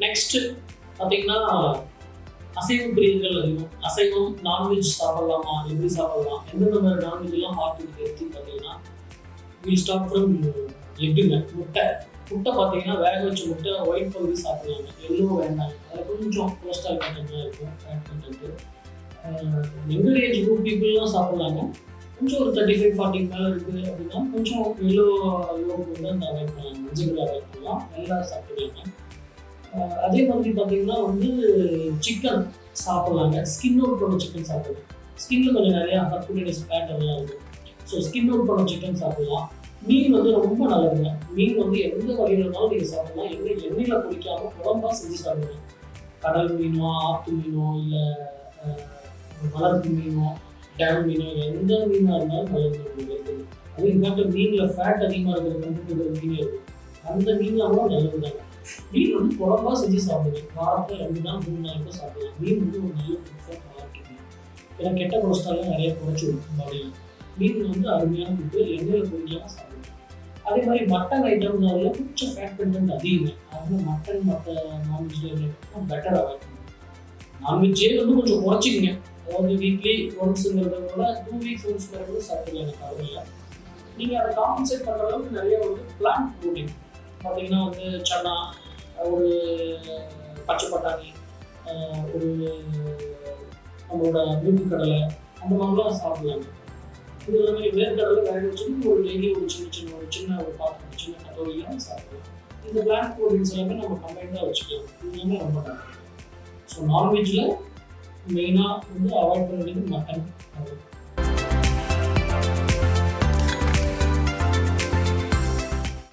Next பார்த்தீங்கன்னா அசைவ பிரியர்கள் அதிகம். அசைவம் நான்வெஜ் சாப்பிடலாமா? எப்படி சாப்பிடலாம்? எந்தெந்த மாதிரி நான்வெஜ் எல்லாம் பார்த்துட்டு எடுத்து பார்த்தீங்கன்னா வில் ஸ்டார்ட் ஃப்ரம் uh, எட்டுங்க முட்டை. முட்டை பார்த்தீங்கன்னா வேக வச்ச முட்டை ஒயிட் பகுதி சாப்பிடுவாங்க எல்லோ வேண்டாம் அது கொஞ்சம் கொலஸ்ட்ரால் கண்டென்ட்லாம் இருக்கும் ஃபேட் கண்டென்ட்டு எங்கள் ஏஜ் குரூப் பீப்புளெலாம் சாப்பிடலாங்க. கொஞ்சம் ஒரு தேர்ட்டி ஃபைவ் ஃபார்ட்டி மேலே இருக்குது அப்படின்னா கொஞ்சம் எல்லோ எல்லோ வந்து அந்த அவாய்ட் பண்ணலாம். மஞ்சள் அவாய்ட் பண்ணலாம். நல்லா சாப்பிடுவாங்க அதே மாதிரி பார்த்தீங்கன்னா வந்து சிக்கன் சாப்பிட்லாங்க. ஸ்கின் அவுட் பண்ண சிக்கன் சாப்பிடலாம். ஸ்கின்ல கொஞ்சம் நிறையா ஹர்குலினஸ் ஃபேட் எல்லாம் இருக்கும் ஸோ ஸ்கின் அவுட் பண்ண சிக்கன் சாப்பிடலாம். மீன் வந்து ரொம்ப நல்லதுங்க. மீன் வந்து எந்த வகையில் இருந்தாலும் நீங்கள் சாப்பிடலாம். எண்ணெய் எண்ணெயில் பொரிக்காம குழம்பா செஞ்சு சாப்பிடலாம் கடல் மீனோ ஆத்து மீனோ இல்லை வளர்ப்பு மீனோ டேம் மீனோ எந்த மீனாக இருந்தாலும் நல்லது நம்மளுக்கு அது இன்ஃபேக்ட் மீனில் ஃபேட் அதிகமாக இருக்கிற மீன் இருக்கும். அந்த மீன்லாம் கூட நல்லது தாங்க மீன் வந்து குழம்பா செஞ்சு சாப்பிடுங்க வாரத்தில் ரெண்டு நாள் மூணு நாள் கூட சாப்பிடலாம் மீன் வந்து ஒரு நல்ல ஃபுட் வாழ்க்கை ஏன்னா கெட்ட கொலஸ்ட்ராலும் நிறைய குறைச்சி விடும் பாடியில் மீன் வந்து அருமையான ஃபுட்டு எண்ணெயில் பொரிக்காம சாப்பிடலாம் அதே மாதிரி மட்டன் ஐட்டம் கொஞ்சம் ஃபேட் கண்டென்ட் அதிகம் அதனால மட்டன் மற்ற நான்வெஜ் பெட்டர் அவாய்ட் பண்ணுங்க நான்வெஜ்ஜே வந்து கொஞ்சம் குறைச்சிக்கங்க அதாவது வீக்லி ஒன்ஸுங்கிறத விட டூ வீக்ஸ் ஒன்ஸ் கூட சாப்பிடலாம் எனக்கு அதில் நீங்கள் அதை காம்பன்சேட் பண்ணுற அளவுக்கு நிறைய வந்து பிளான் ப்ரோட்டீன் பார்த்தீங்கன்னா வந்து சன்னா ஒரு பச்சை பட்டாணி ஒரு நம்மளோட மூக்கு கடலை அந்த மாதிரிலாம் சாப்பிடலாங்க. இது எல்லாமே வேர்க்கடலை வேக வச்சுட்டு ஒரு டெய்லி ஒரு சின்ன சின்ன ஒரு சின்ன ஒரு பாத்திரம் சின்ன கட்டோரியெல்லாம் சாப்பிடலாம். இந்த பிளாக் ப்ரோட்டீன்ஸ் எல்லாமே நம்ம கம்பைண்டாக வச்சுக்கலாம். இது எல்லாமே ரொம்ப நல்லது. ஸோ நான்வெஜ்ஜில் மெயினாக வந்து அவாய்ட் பண்ண வேண்டியது மட்டன்